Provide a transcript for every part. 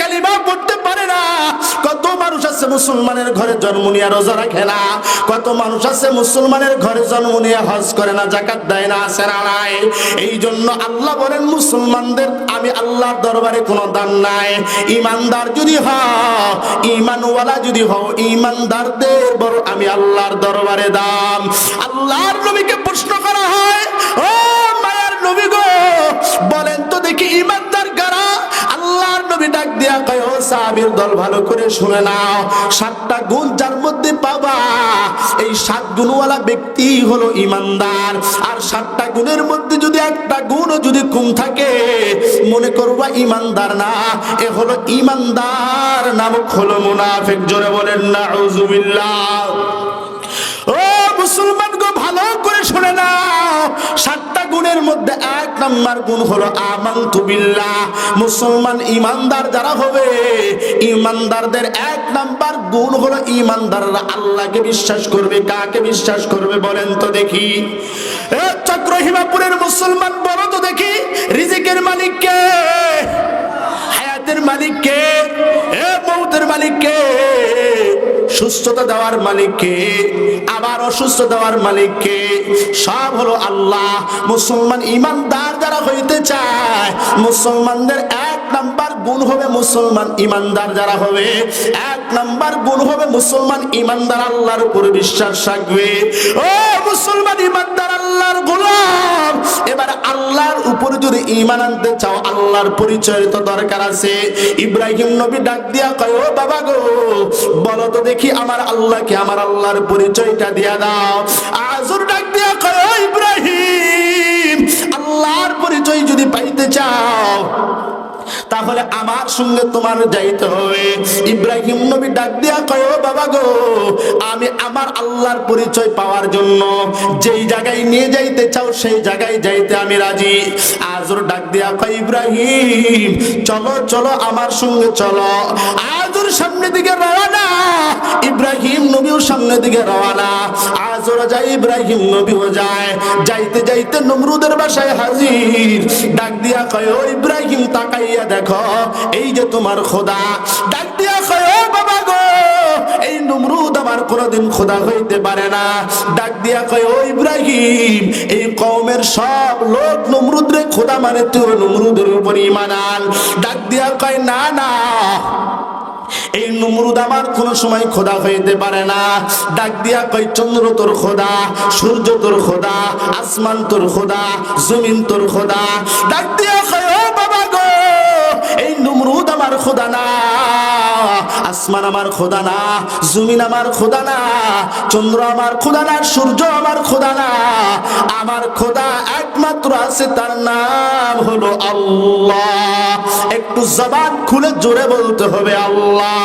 কালিমা পড়তে পারে না। কত মানুষ আছে মুসলমানের ঘরে জন্ম নিয়ে রোজা রাখে না। কত মানুষ আছে মুসলমানের ঘরে জন্ম নিয়ে হজ করে না, জাকাত দেয় না না নাই। এই জন্য আল্লাহ বলেন, মুসলমানদের, আমি আল্লাহর দরবারে কোনো দান নাই। ইমানদার যদি হও, ইমানওয়ালা যদি হও, ইমানদারদের বড় আমি আল্লাহর দরবারে দাম। আল্লাহর নবীকে প্রশ্ন করা হয়, ও মায়ার নবী গো, বলেন তো দেখি ইমানদার নবী ডাক দিয়া কয়, ও সাহাবীর দল, ভালো করে শুনে নাও, সাতটা গুণ যার মধ্যে পাবা। এই সাত গুণওয়ালা ব্যক্তি হলো ইমানদার। আর সাতটা গুণের মধ্যে যদি একটা গুণও যদি কম থাকে, মনে করবা ইমানদার না, এ হলো ইমানদার নামক হলো মুনাফিক। জোরে বলেন না ও মুসলমান গো, ভালো করে শুনে নাও। সাতটা গুণের মধ্যে এক নাম্বার গুণ হলো আমান্তু বিল্লাহ। মুসলমান ইমানদার যারা হবে, ইমানদারদের এক নাম্বার গুণ হলো ইমানদাররা আল্লাহকে বিশ্বাস করবে, কাকে বিশ্বাস করবে বলেন তো দেখি। চক্রহিমাপুরের মুসলমান বলো তো দেখি, রিজিকের মালিক কে? হায়াতের মালিক কে? এ মৌতের মালিক কে? সুস্থতা দেওয়ার মালিককে আবার অসুস্থ দেওয়ার মালিককে সব হলো আল্লাহ। মুসলমান ইমানদার যারা হইতে চায়, মুসলমানদের গুণ হবে মুসলমান ইমানদার যারা হবে। এক নাম্বার গুণ হবে মুসলমান ইমানদার আল্লাহর উপর বিশ্বাস রাখবে। ও মুসলমান ইমানদার আল্লাহর গোলাম! এবার আল্লাহর উপর যদি ইমান আনতে চাও, আল্লাহর পরিচয় তো দরকার আছে। ইব্রাহিম নবী ডাক দিয়া কয়, ও বাবা গো, বলো তো দেখি আমার আল্লাহকে, আমার আল্লাহর পরিচয়টা দিয়া দাও। আজুর ডাক দিয়া কয়, ও ইব্রাহিম, আল্লাহর পরিচয় যদি পাইতে চাও তাহলে আমার সঙ্গে তোমার যাইতে হবে। ইব্রাহিম নবী ডাক দিয়া কয় বাবা গো, আমি আমার আল্লাহর পরিচয় পাওয়ার জন্য যেই জায়গায় নিয়ে যাইতে চাও, সেই জায়গায় যাইতে আমি রাজি। আজর ডাক দিয়া কয়, ইব্রাহিম, চলো চলো আমার সঙ্গে চলো। আজর সামনে দিকে রওনা ইব্রাহিম নবীও সামনে দিকে রওনা। আজর যায় ইব্রাহিম নবীও যায়। যাইতে যাইতে নমরুদের বাসায় হাজির। ডাক দিয়া কয়, ও ইব্রাহিম, তাকাইয়া দেখো, এই যে তোমার খোদা। ডাক দিয়া কয়, ও বাবা গো, এই নমরুদ আমার কোনোদিন খোদা হইতে পারে না। ডাক দিয়া কয়, ও ইব্রাহিম, এই কওমের সব লোক নমরুদ রে খোদা মানে তুই নমরুদের উপর ইমান আন। ডাক দিয়া কয়, না না। এই নমরুদ আমার কোন সময় খোদা হইতে পারে না। ডাক দিয়া কই চন্দ্র তোর খোদা, সূর্য তোর খোদা, আসমান তোর খোদা, জমিন তোর খোদা। ডাক দিয়া কই ও বাবা গো, এই নমরুদ আমার খোদা না। আসমান আমার খোদা না, জমিন আমার খোদা না, চন্দ্র আমার খোদা না, সূর্য আমার খোদা না। আমার খোদা একমাত্র আছে, তার নাম হলো আল্লাহ। একটু জবান খুলে জোরে বলতে হবে আল্লাহ।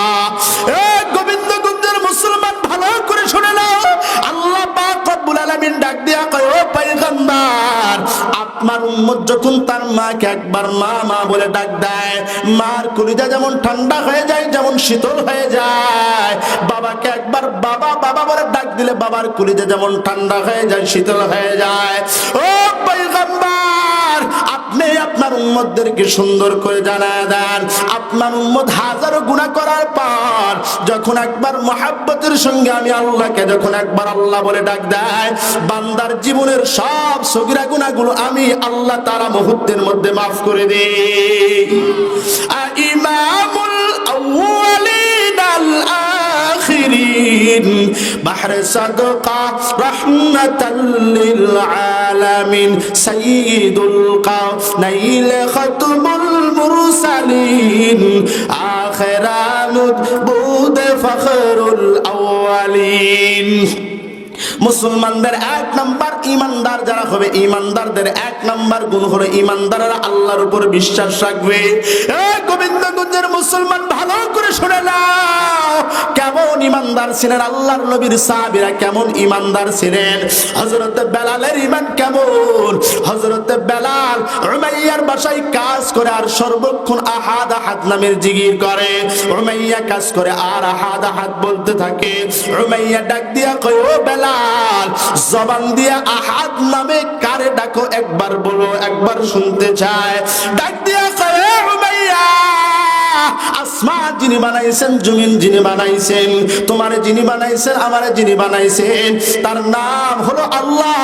উম্মত যখন তার মাকে একবার মা মা বলে ডাক দেয়, মার কলিজা যেমন ঠান্ডা হয়ে যায়, যেমন শীতল হয়ে যায়। বাবাকে একবার বাবা বাবা বলে ডাক দিলে বাবার কলিজা যেমন ঠান্ডা হয়ে যায়, শীতল হয়ে যায়। ও পয়গম্বর! আপনি আপনার উম্মতদেরকে সুন্দর করে জানা দেন। আপনার উম্মত হাজারো গুনাহ করার পর যখন একবার মহাব্বতের সঙ্গে আমি আল্লাহকে যখন একবার আল্লাহ বলে ডাক দেয়, বান্দার জীবনের সব সগিরা গুনাহগুলো আমি আল্লাহ তারা মুহূর্তের মধ্যে মাফ করে দিই। ইমামুল আউয়ালিন আল বাহরে সাদকা রহমতাল্লিল আলামিন সাইয়্যিদুল কাওনাইল খতমুল মুরসালিন আখিরামুদ বুদ ফখরুল আউয়ালিন মুসলমানদের এক নাম্বার ইমানদার যারা হবে, ইমানদারদের এক নাম্বার গুণ হলো ইমানদাররা আল্লাহর উপর বিশ্বাস রাখবে। গোবিন্দগঞ্জের মুসলমান, ভালো করে শুনে নাও। কেমন ইমানদার ছিলেন আল্লাহর নবীর সাহাবীরা, কেমন ইমানদার ছিলেন? হযরত বেলালের ইমান কেমন? হযরত বেলাল উমাইয়ার বাসায় কাজ করে আর সর্বক্ষণ আহাদ আহাদ নামের জিগির করে। উমাইয়া কাজ করে আর আহাদ আহাদ বলতে থাকে। উমাইয়া ডাক দিয়া কয়, ও বেলাল জবান দিয়া আহাদ নামে কারে ডাকো? একবার বলো, একবার শুনতে চায় ডাক দিয়া আসমান যিনি বানাইছেন, জমিন যিনি বানাইছেন, তোমার যিনি বানাইছেন, আমার যিনি বানাইছেন, তার নাম হলো আল্লাহ।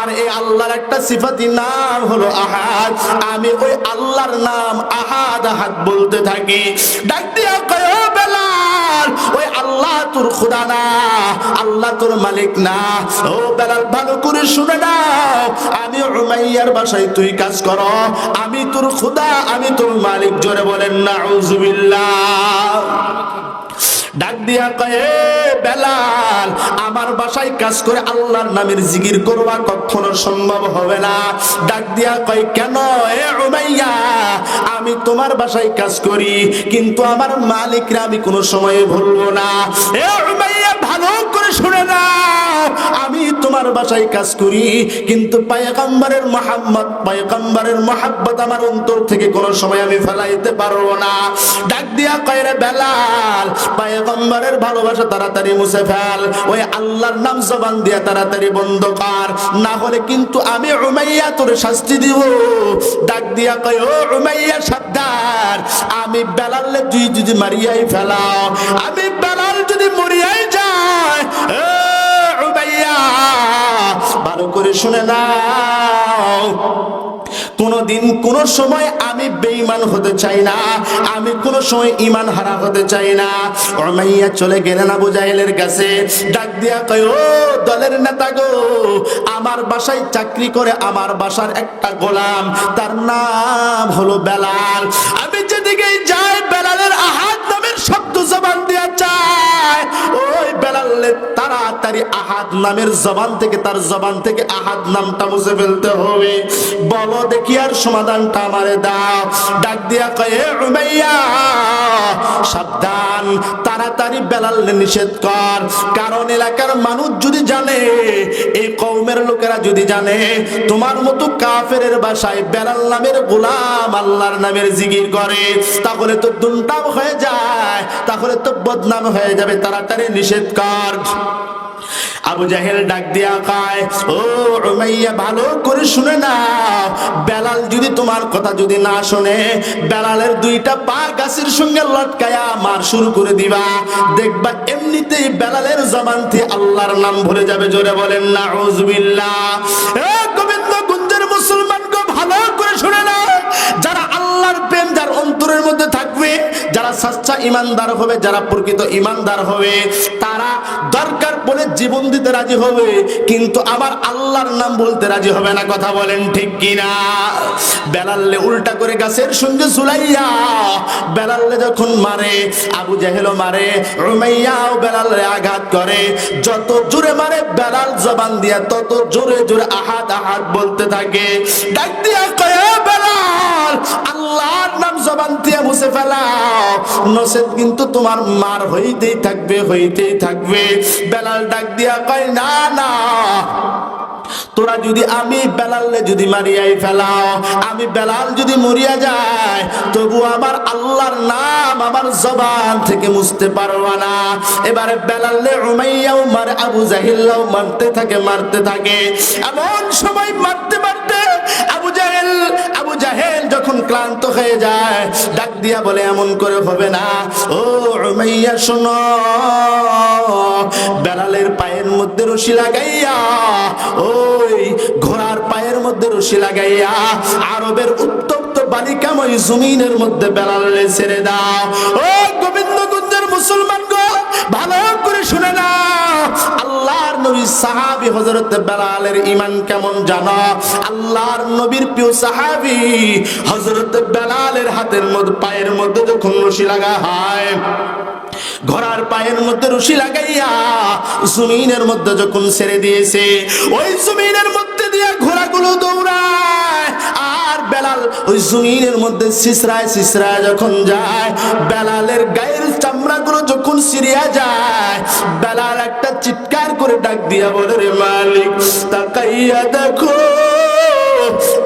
আর এই আল্লাহর একটা সিফাতি নাম হলো আহাদ। আমি ওই আল্লাহর নাম আহাদ আহাদ বলতে থাকি। ডাক দিয়া কয়, ও বেলাল ওই আল্লাহ তোর খুদা না, আল্লাহ তোর মালিক না। ও বেলাল, ভালো করে শুনে নাও। আমি উমাইয়ার বাসায় তুই কাজ কর। আমি তোর খুদা, আমি তোর মালিক। জোরে বলেন না ডাক দিয়া কয়ে বেলাল, আমার বাসায় কাজ করে আল্লাহর নামের জিকির করবা কখনো সম্ভব হবে না। ডাক দিয়া কয়, কেন? এ উমাইয়া, আমি তোমার বাসায় কাজ করি, কিন্তু আমার মালিকরা আমি কোনো সময়ে ভুলবো না। এ উমাইয়া, ভালো করে শুনে না আমি তোমার বাসায় কাজ করি, কিন্তু পায়গাম্বারের মোহাম্মদ পায়গাম্বারের মোহাব্বত আমার অন্তর থেকে কোনো সময় আমি ফেলাইতে পারব না। ডাক দিয়া কয়রে বেলাল, পায়গম্বরের ভালোবাসা তাড়াতাড়ি মুছে ফেল, ওই আল্লাহর নাম জবান দিয়া তাড়াতাড়ি বন্ধ কর, না হলে কিন্তু আমি উমাইয়া তোর শাস্তি দিব। ডাক দিয়া কয়, ও উমাইয়া সাবধান, আমি বেলালে তুই যদি মারিয়াই ফেলাও আমি বেলাল যদি মরিয়াই ভালো করে শুনে নাও। কোনদিন, কোন সময় আমি বেঈমান হতে চাই না, আমি কোন সময় ইমান হারা হতে চাই না। ওমাইয়া চলে গেলেন আবু জাহেলের কাছে, ডাক দিয়া কয়, ও দলের নেতা গো, আমার বাসায় চাকরি করে আমার বাসার একটা গোলাম, তার নাম হলো বেলাল। আমি যেদিকে যাই, বেলালের আহাত নামের শব্দ জবান দিয়া চায় ওই বেলালের তাড়াতাড়ি আহাদ নামের জবান থেকে, তার জবান থেকে আহাদ নামটা মুছে ফেলতে হবে। বলো দেখি আর সমাধানটা আমারে দাও। ডাক দিয়া কয়ে উমাইয়া, সাবধান, তাড়াতাড়ি বেলাল নিষেধ কর। কারণ এলাকার মানুষ যদি জানে, এই কৌমের লোকেরা যদি জানে, তোমার মতো কাফেরের বাসায় বেলাল নামের গোলাম আল্লাহর নামের জিগির করে, তাহলে তো দুনটাম হয়ে যায়, তাহলে তো বদনাম হয়ে যাবে, তাড়াতাড়ি নিষেধ কর। আবু জাহেল ডাক দিয়া কায়, ও উমাইয়া, ভালো করে শুনে না বেলাল যদি তোমার কথা যদি না শুনে, বেলালের দুইটা পা গাছের সঙ্গে লটকায়া মার শুরু করে দিবা। দেখবা এমনিতেই বেলালের জবান থেকে আল্লাহর নাম ভরে যাবে। জোরে বলেন না এ যারা সাচ্চা ইমানদার হবে, যারা প্রকৃত ইমানদার হবে, তারা দরকার পড়ে জীবন দিতে রাজি হবে। কিন্তু আমার আল্লাহর নাম বলতে রাজি হবে না, কথা বলেন ঠিক কিনা? বেলাল্লে উল্টা করে গাছের সঙ্গে ঝুলাইয়া বেলাল্লে যখন মারে, আবু জাহেলও মারে রুমাইয়াও বেলালে আঘাত করে। যত জোরে মারে, বেলাল জবান দিয়া তত জোরে জোরে আহাত আহাত বলতে থাকে। ডাক দিয়া কয়, "এ বেলাল, আল্লাহর নাম জবান দিয়ে মুছে ফেলাও নসেদ কিন্তু তোমার মার হইতেই থাকবে হইতেই থাকবে। বেলাল ডাক দিয়া কয়, না না। তোরা যদি আমি বেলালে যদি মারিয়াই ফেলাও, আমি বেলাল যদি মরিয়া যায়, তবু আমার আল্লাহর নাম আমার জবান থেকে মুছতে পারবা না। এবারে বেলালে উমাইয়াও মারে আবু জাহিল্লাও মারতে থাকে মারতে থাকে। এমন সময় মারতে জাহেল যখন ক্লান্ত হয়ে যায়, ডাক দিয়া বলে, এমন করে হবে না। ও উমাইয়া, শোনো বেলালের পায়ের মধ্যে রশি লাগাইয়া, ওই ঘোড়ার পায়ের মধ্যে রশি লাগাইয়া, আরবের উত্তপ্ত বালিকাময় জমিনের মধ্যে বেড়ালে ছেড়ে দাও। ও গোবিন্দগঞ্জের মুসলমান গো ভালো করে শুনে না নবী সাহাবি হযরত বেলালের ঈমান কেমন জানো? আল্লাহর নবীর প্রিয় সাহাবি হযরত বেলালের হাতের মধ্যে পায়ের মধ্যে যখন রশি লাগা হয়, ঘোড়ার পায়ের মধ্যে রশি লাগাইয়া জমিনের মধ্যে যখন ছেড়ে দিয়েছে, ওই জমিনের মধ্যে দিয়ে ঘোড়াগুলো দৌড়ায়। আর বেলাল ওই জমিনের মধ্যে সিসরায় সিসরায় যখন যায়, বেলালের গায়ের চামড়াগুলো যখন সিরিয়া যায়, বেলাল একটা চিৎকার করে ডাক দিয়া বলে, রে মালিক, তাকাইয়া দেখো,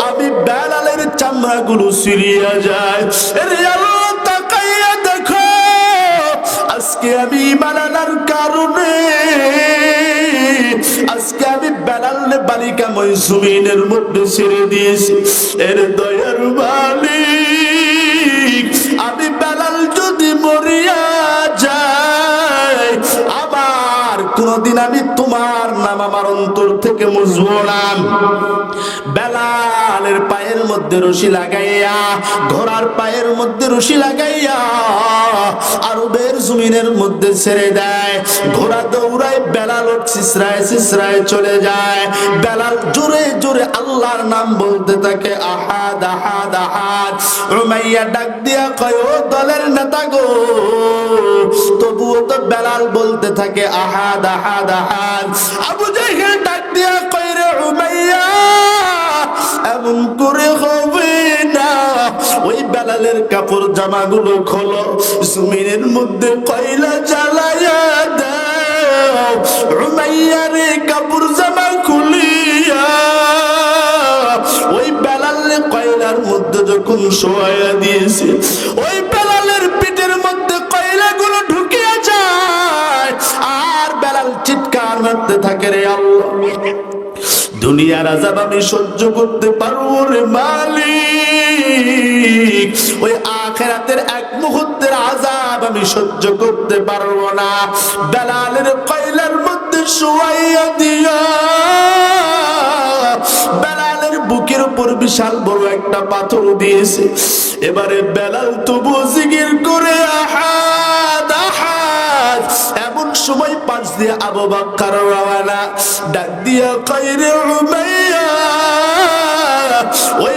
আমি বেলালের চামড়াগুলো সিরিয়া যায় রে আল্লাহ, তাকাইয়া দেখো, আজকে আমি বানানোর কারণে, আজকে আমি বেলালে বালিকাময় জমিনের মধ্যে ছেড়ে দিয়েছি। এর দয়ার মালিক আমার অন্তর থেকে মুছবো বেলালের পায়ের মধ্যে রশি লাগাইয়া, ঘোড়ার পায়ের মধ্যে রশি লাগাইয়া আরবের জমিনের মধ্যে ছেড়ে দেয়। ঘোড়া দৌড়ায় বেলাল সিসরায় সিসরায় চলে যায়। আল্লাহর নাম বলতে থাকে, আহাদ আহাদ আহাদ। রুমাইয়া ডাক দিয়া কয়, ও দলের নেতা গো। তবুও তো বেলাল বলতে থাকে, আহাদ আহাদ আহাদ। আবু জাহেল ডাক দিয়া কয়, রে রুমাইয়া এমন করে হবে ওই বেলালের কাপড় জামাগুলো খোলো, জমিনের মধ্যে কয়লা জ্বালায়া দাও রুমাইয়া রে কাপড় জামা খুলিয়া ওই বেলালের কয়লার মধ্যে যখন শোয়া দিয়েছে, ওই বেলালের পিঠের মধ্যে কয়লাগুলো ঢুকিয়া যায়। আর বেলাল চিৎকার মারতে থাকে রে আল্লাহ। দুনিয়ার আজাব আমি সহ্য করতে পারব রে মালিক। ওই আখেরাতের এক মুহূর্তের আজাব আমি সহ্য করতে পারব না। বেলালের কয়লার মধ্যে শোয়াইয়া দিয়া। বেলালের বুকের উপর বিশাল বড় একটা পাথর দিয়েছে। এবারে বেলাল তবু জিগির করে এমন সময় পাশ দিয়ে আবু বাক্কার রওয়ানা ডাক দিয়া কইরে উমাইয়া, ওই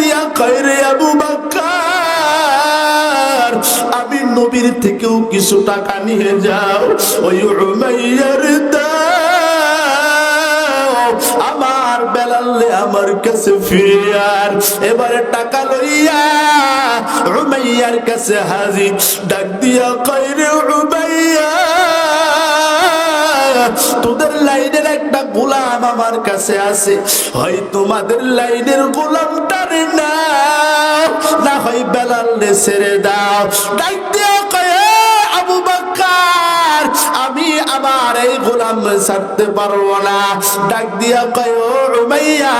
দিয়া কয় রে আবু বাক্কার আমি নবীর থেকেও কিছু টাকা নিয়ে যাও, ওই উমাইয়ার আমার বেলালে আমার কাছে ফিরে আর এবারে টাকা লইয়া উমাইয়ার কাছে হাজির। ডাক দিয়া কইরে উমাইয়া। তোদের লাইনের একটা গোলাম আমার কাছে আছে। হয় তোমাদের লাইনের গোলামটারে না না হয় বেলাল্লে ছেড়ে দাও। ডাক দিয়া কয় আবু বাক্কার, আমি আমার এই গোলাম ছাড়তে পারব না। ডাক দিয়া কয় উমাইয়া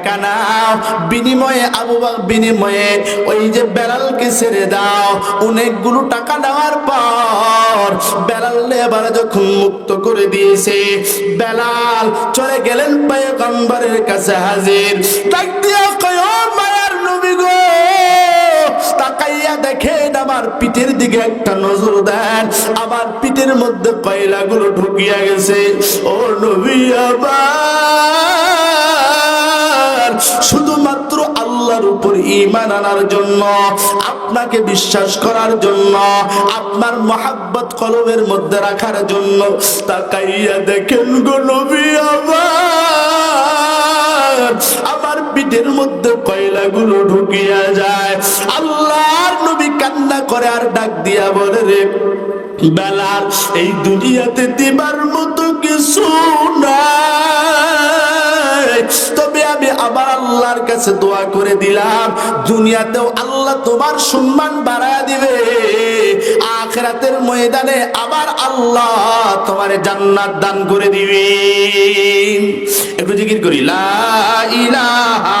টাকা নাও বিনিময়ে আবু বিনিময়ে ওই যে বেলালকে ছেড়ে দাও। অনেকগুলো টাকা দেওয়ার পর বেলাল এবার যখন মুক্ত করে দিয়েছে বেলাল চলে গেলেন পয়গম্বরের কাছে হাজির। মায়ার নবী গো, তাকাইয়া দেখেন আমার পিঠের দিকে একটা নজর দেন। আমার পিঠের মধ্যে কয়লাগুলো ঢুকিয়া গেছে। ও নবী আবার শুধুমাত্র আল্লাহর উপর ইমান আনার জন্য, আপনাকে বিশ্বাস করার জন্য, আপনার মহাব্বত কলবের মধ্যে রাখার জন্য তাকাইয়া দেখেন গো নবী আবার আমার পিঠের মধ্যে কয়লাগুলো ঢুকিয়া যায়। আল্লাহর নবী কান্না করে আর ডাক দিয়া বলে রে বেলার এই দুনিয়াতে দিবার মতো কিছু আবার আল্লাহর কাছে দোয়া করে দিলাম। দুনিয়াতেও আল্লাহ তোমার সম্মান বাড়ায় দিবে। আখরাতের ময়দানে আবার আল্লাহ তোমার জান্নাত দান করে দিবে। একটু জিকির করি, লা ইলাহা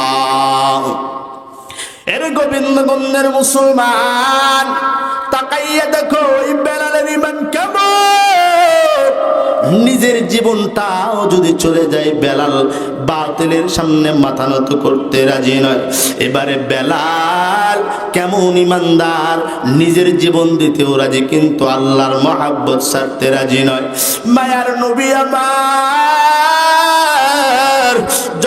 গোবিন্দগঞ্জের মুসলমান। তাকাইয়া দেখো বেলালের ইমান কেমন? নিজের জীবনটাও যদি চলে যায়, বেলাল বাতিলের সামনে মাথা নত করতে রাজি নয়। এবারে বেলাল কেমন ইমানদার নিজের জীবন দিতেও রাজি, কিন্তু আল্লাহর মহাব্বত ছাড়তে রাজি নয়। মায়ার নবী আমার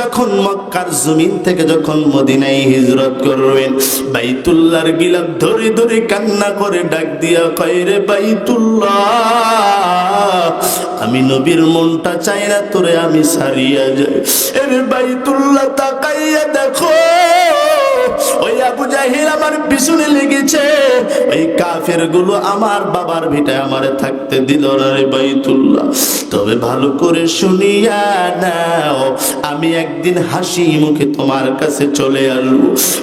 যখন মক্কার জমিন থেকে যখন মদিনায় হিজরত করবেন, বাইতুল্লাহর গিলাপ ধরে ধরে কান্না করে ডাক দিয়া কয়, রে বাইতুল্লাহ, আমি নবীর মনটা চাই না তোরে আমি সারিয়া যাই। এর বাইতুল্লাহ, তাকাইয়া দেখো আবু জাহিল আমার পিছনে লেগেছে। ওই কাফের আমার বাবার ভিটায় আমারে থাকতে দিল রে বাইতুল্লাহ। তবে ভালো করে শুনিয়া নাও, আমি একদিন হাসি মুখে তোমার কাছে চলে আসব।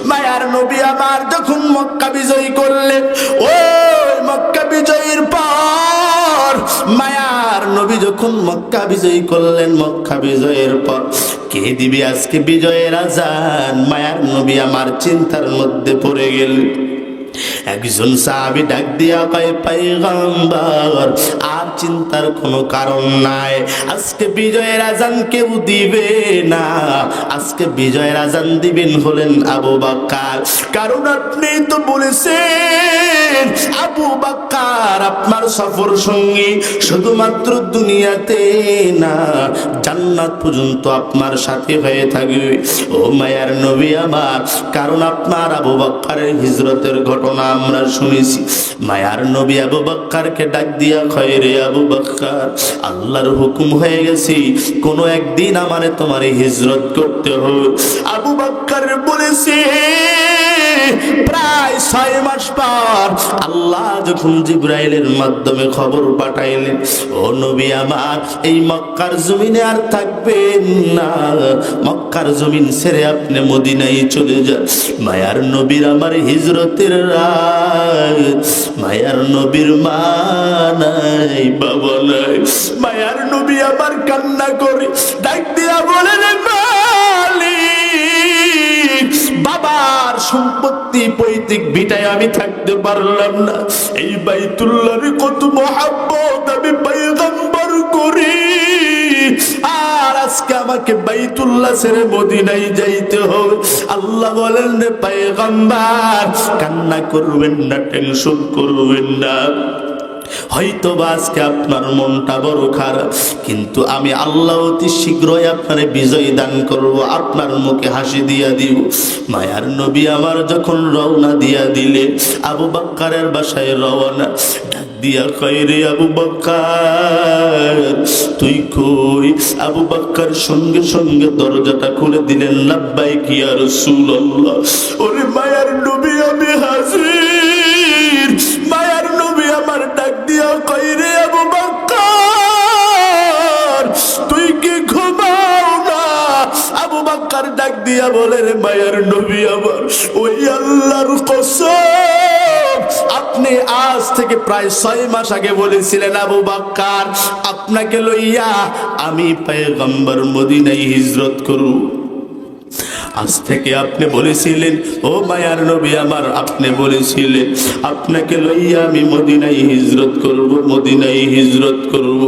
মায়ার নবী আমার যখন মক্কা বিজয়ী করলেন ওই মক্কা বিজয়ীর পর, মায়ার নবী যখন মক্কা বিজয়ী করলেন, মক্কা বিজয়ের পর কে দিবে আজকে বিজয়ের আজান? মায়ার নবী আমার চিন্তার মধ্যে পড়ে গেলেন একজন সাহাবি ডাক দিয়া কয় পাইগম্বর আর চিন্তার কোনো কারণ নাই। আজকে বিজয়ের আজান কেউ দিবে না। আজকে বিজয়ের আজান দিবেন হলেন আবু বাক্কার। কারণ আপনি তো বলেছেন, আবু বাক্কার আপনার সফর সঙ্গী শুধুমাত্র দুনিয়াতে না, জান্নাত পর্যন্ত আপনার সাথে হয়ে থাকবে। ও মায়ার নবী আমার, কারণ আপনার আবু বাক্কারের হিজরতের ঘটনা আমরা শুনেছি। মায়ার নবী আবু বাক্কারকে ডাক দিয়া খয় রে আবু বাক্কার, আল্লাহর হুকুম হয়ে গেছি, কোনো একদিন আমারে তোমার হিজরত করতে হবে। বলেছে, প্রায় ছয় মাস পর আল্লাহ যখন জিব্রাইলের মাধ্যমে খবর পাঠাইলেন, ও নবী আমার, এই মক্কার জমিনে আর থাকবেন না। মক্কার জমিন ছেড়ে আপনি মদিনায় চলে যান। মায়ার নবীর আমার হিজরতের রাত মায়ার নবীর মা নাই, বাবা নাই। মায়ার নবী আমার কান্না করে, ডাক দিয়া বলে, রে সম্পত্তি পৈতৃক ভিটায় আমি থাকতে পারলাম না। এই বাইতুল্লাহর কত মহাব্বত আমি পাইগম্বর করি। আর আজকে আমাকে বাইতুল্লাহ ছেড়ে মদিনায় যাইতে হবে। আল্লাহ বলেন রে পাইগম্বর কান্না করবেন না, টেনশন করবেন না। হয়তো বা আজকে আপনার মনটা বড় খারাপ, কিন্তু আমি আল্লাহ অতি শীঘ্রই আপনার বিজয় দান করব, আপনার মুখে হাসি দিয়া দিব। মায়ার নবী আমার যখন রওনা দিয়া দিলে, আবু বাক্কারের বাসায় রওনা দিয়া আবু তুই কই? আবু বাক্কার সঙ্গে সঙ্গে দরজাটা খুলে দিলেন লাব্বাই কি আর রাসূলুল্লাহ। ওরে মায়ার নবী দিয়া রে মায়ের নবী আমার ওই আল্লাহর আপনি আজ থেকে প্রায় ছয় মাস আগে বলেছিলেন, আবু বাক্কার, আপনাকে লইয়া আমি পায়ে পায়গম্বর মদিনায় হিজরত করব। আজ থেকে আপনি বলেছিলেন, ও মায়ার নবী আমার, আপনি বলেছিলেন, আপনাকে লইয়া আমি মদিনায় হিজরত করব মদিনাই হিজরত করব।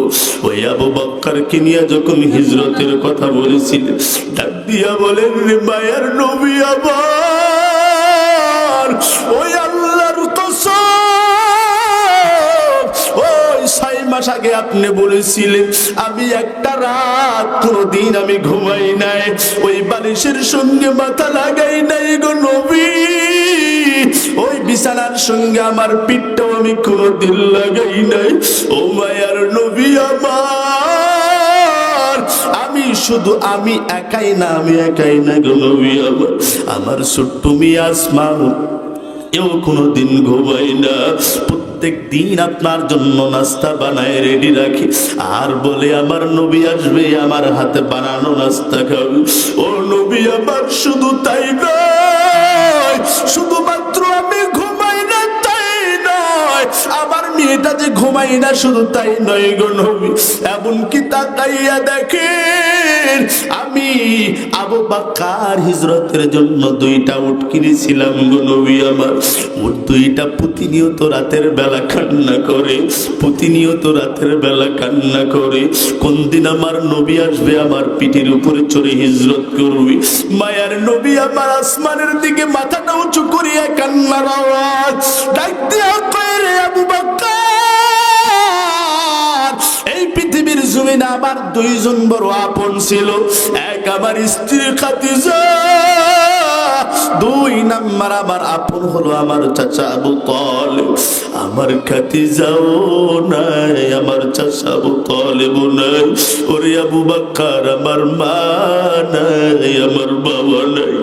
ওই আবু বক্করকে নিয়ে যখন হিজরতের কথা বলেছিলেন, ডাক দিয়া বলেন মায়ার নবী আমার, ওই মাস আগে আপনি বলেছিলেন, আমি একটা রাত কোনদিন আমি ঘুমাই নাই। ওই বালিশের সঙ্গে মাথা লাগাই নাই গো নবী। ওই বিছানার সঙ্গে আমার পিঠটাও আমি কোনদিন লাগাই নাই। ও মায়ার নবী আমার, আমি শুধু আমি একাই না, আমি একাই না গো নবী আমার। আমার ছোট্ট মিয়া আসমা এও কোনোদিন ঘুমাই না। প্রত্যেক দিন আপনার জন্য নাস্তা বানায় রেডি রাখি। আর বলে, আমার নবী আসবে, আমার হাতে বানানো নাস্তা খাবে ও নবী, আমার শুধু তাই নয়, শুধুমাত্র আমি ঘুমাই না, তাই নয়। আমার মেয়েটা যে ঘুমাই না, শুধু তাই নয় গো নবী। এমনকি তাকাইয়া দেখে আমি আবু বাক্কার হিজরতের জন্য দুইটা উট কিনেছিলাম গো নবী আমার। উট দুইটা প্রতিনিয়ত রাতের বেলা কান্না করে, প্রতিনিয়ত রাতের বেলা কান্না করে। কোন দিন আমার নবী আসবে আমার পিঠের উপরে চড়ে হিজরত করবে। মায়ার নবী আমার আসমানের দিকে মাথাটা উঁচু করিয়া কান্নার আওয়াজ। ডাক দিয়া আবু বাক্কার আমার দুইজন বড় আপন ছিল। এক আমার দুই নাম্বার আমার আপন হলো আমার চাচা আবু তলেব। আমার খাতিজাও নাই, আমার চাচা আবু তলেব নাই। ওরে আবু বাক্কার আমার মা নাই, আমার বাবা নাই।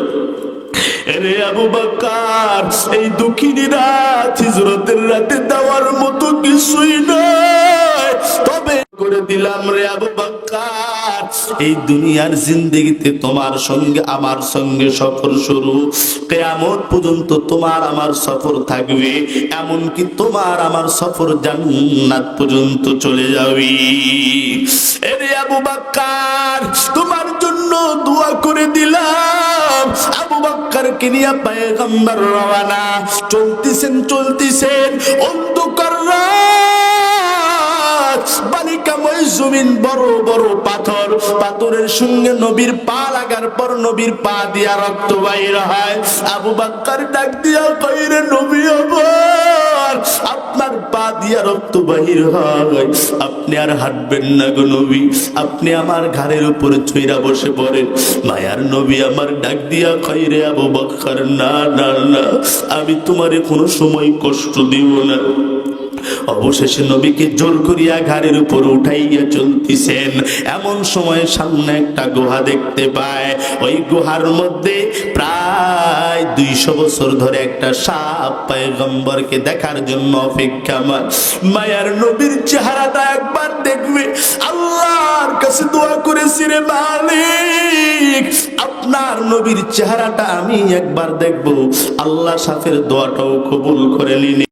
রে আবু বাক্কার এই দুঃখিনী রাত হিজরতের রাতে দেওয়ার মতো কিছুই তবে করে দিলাম রে আবু বাক্কার। এই দুনিয়ার জিন্দগিতে তোমার সঙ্গে, আমার সঙ্গে সফর শুরু। কেয়ামত পর্যন্ত তোমার আমার সফর থাকবে, এমনকি তোমার আমার সফর জান্নাত পর্যন্ত চলে যাবে। এরে আবু বাক্কার, তোমার জন্য দোয়া করে দিলাম। আবু বাক্কারকে নিয়ে পায়গম্বর রওয়ানা চলতেছেন চলতেছেন, অন্ধকার রাত। জমিন বড় বড় পাথর। পাথরের সঙ্গে নবীর পা লাগার পর নবীর পা দিয়া রক্ত বাইর হয়। আবু বাক্কার ডাক দিয়া কইরে নবী আপনার পা দিয়া রক্ত বাহির হয়। আপনি আর হাঁটবেন না গো নবী, আপনি আমার ঘাড়ের উপরে ছুঁইরা বসে পড়েন। মায়ার নবী আমার ডাক দিয়া কইরে আবু বাক্কার, না না না, আমি তোমারে কোনো সময় কষ্ট দিব না। অবশেষে নবীকে জোর করিয়া ঘাড়ের উপর উঠাইয়া চলতেছেন। এমন সময় সামনে একটা গুহা দেখতে পায়। ওই গুহার মধ্যে প্রায় দুইশো বছর ধরে একটা সাপ পায়গম্বরকে দেখার জন্য অপেক্ষামান মায়ার নবীর চেহারাটা একবার দেখবে। আল্লাহর কাছে দোয়া করেছি রে মালিক, আপনার নবীর চেহারাটা আমি একবার দেখব। আল্লাহ সাফের দোয়াটাও কবুল করে নিনি।